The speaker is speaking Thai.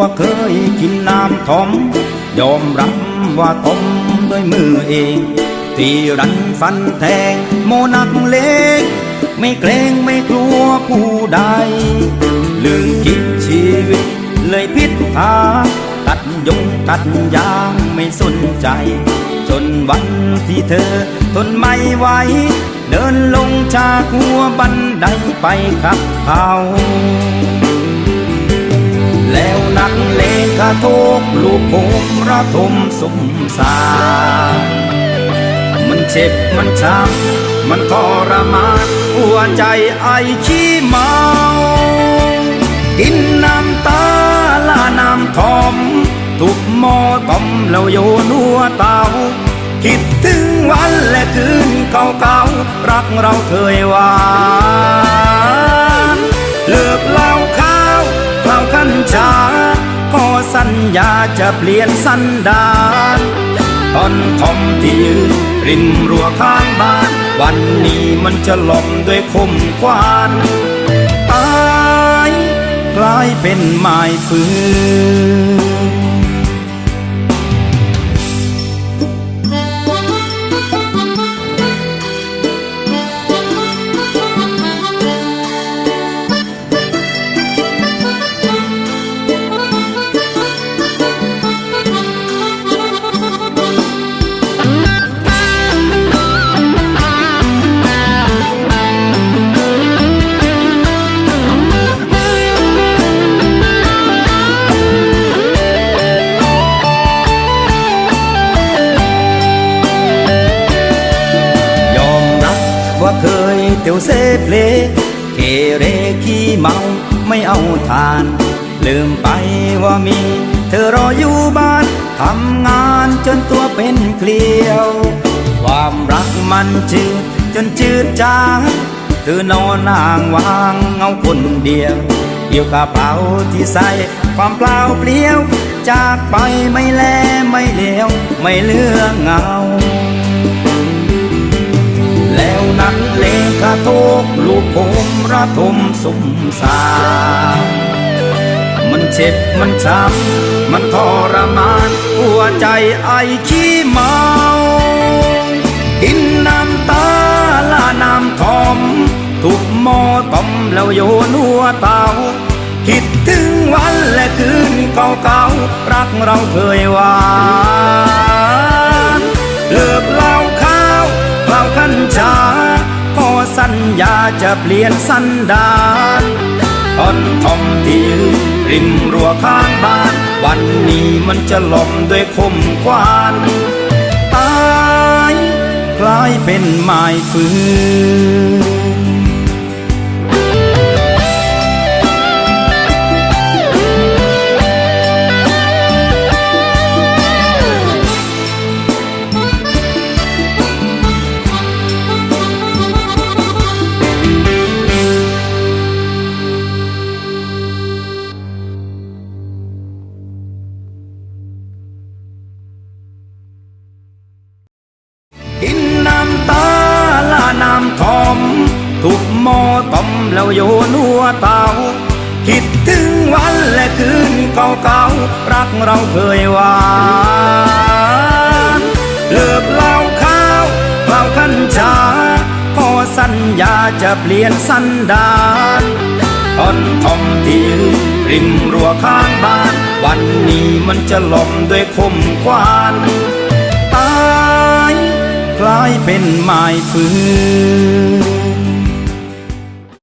ว่าเคยกินน้ำทอม ยอมรับว่าต้มด้วยมือเองที่รันฟันแทง โมนักเลงไม่เกรงไม่กลัวผู้ใด ลืมคิดชีวิต เลยพิษทาตัดยงตัดยางไม่สนใจ จนวันที่เธอทนไม่ไหวเดินลงจากหัวบันไดไปขับเขาแล้ว นักเลงกระทบลูกผมระทมสมสารมันเจ็บมันช้ำมันทรมานหัวใจไอขี้เมา กินน้ำตาลาน้ำทอม ทุกหมอต้มแล้วโยนหัวเตาคิดถึงวันและคืนเก่าๆรักเราเคยหวาน ญญาจะเปลี่ยนสันดานตอนทอมที่ยืนริมรั้วข้างบ้าน วันนี้มันจะหลอมด้วยคมควานตายกลายเป็นไม้ฟืน ว่าเคยเตียวเซเพลเกเรขี้เมาไม่เอาทาน ลืมไปว่ามี เธอรออยู่บ้านทำงานจนตัวเป็นเกลียว ความรักมันจืดจนจืดจางเธอนอนอ่างวางเงาคนเดียวเกี่ยวกระเป๋าที่ใส่ความเปล่าเปลี่ยว จากไปไม่แลไม่เลี้ยว ไม่เลือเงา ระทบลูกผมระทมสมสารมันเจ็บมันช้ำมันทรมานหัวใจไอขี้เมากินน้ำตาลาน้ำทอมทุกหมอต้มแล้วโยนหัวเตาคิดถึงวันและคืนเก่าๆรักเราเคยหวาน ญญาจะเปลี่ยนสันดานตอนทอมที่ยืนริมรั้วข้างบ้าน วันนี้มันจะหล่อมด้วยคมควานตายกลายเป็นไม้ฟืน แล้วโยนหัวเตาคิดถึงวันและคืนเก่าๆรักเราเคยหวานเลิกเหล้าข้าวเหล้าขันชาขอสัญญาจะเปลี่ยนสันดานตอนทอมที่ยืนริมรั้วข้างบ้าน วันนี้มันจะหล่อมด้วยคมควานตายกลายเป็นไม้ฟืน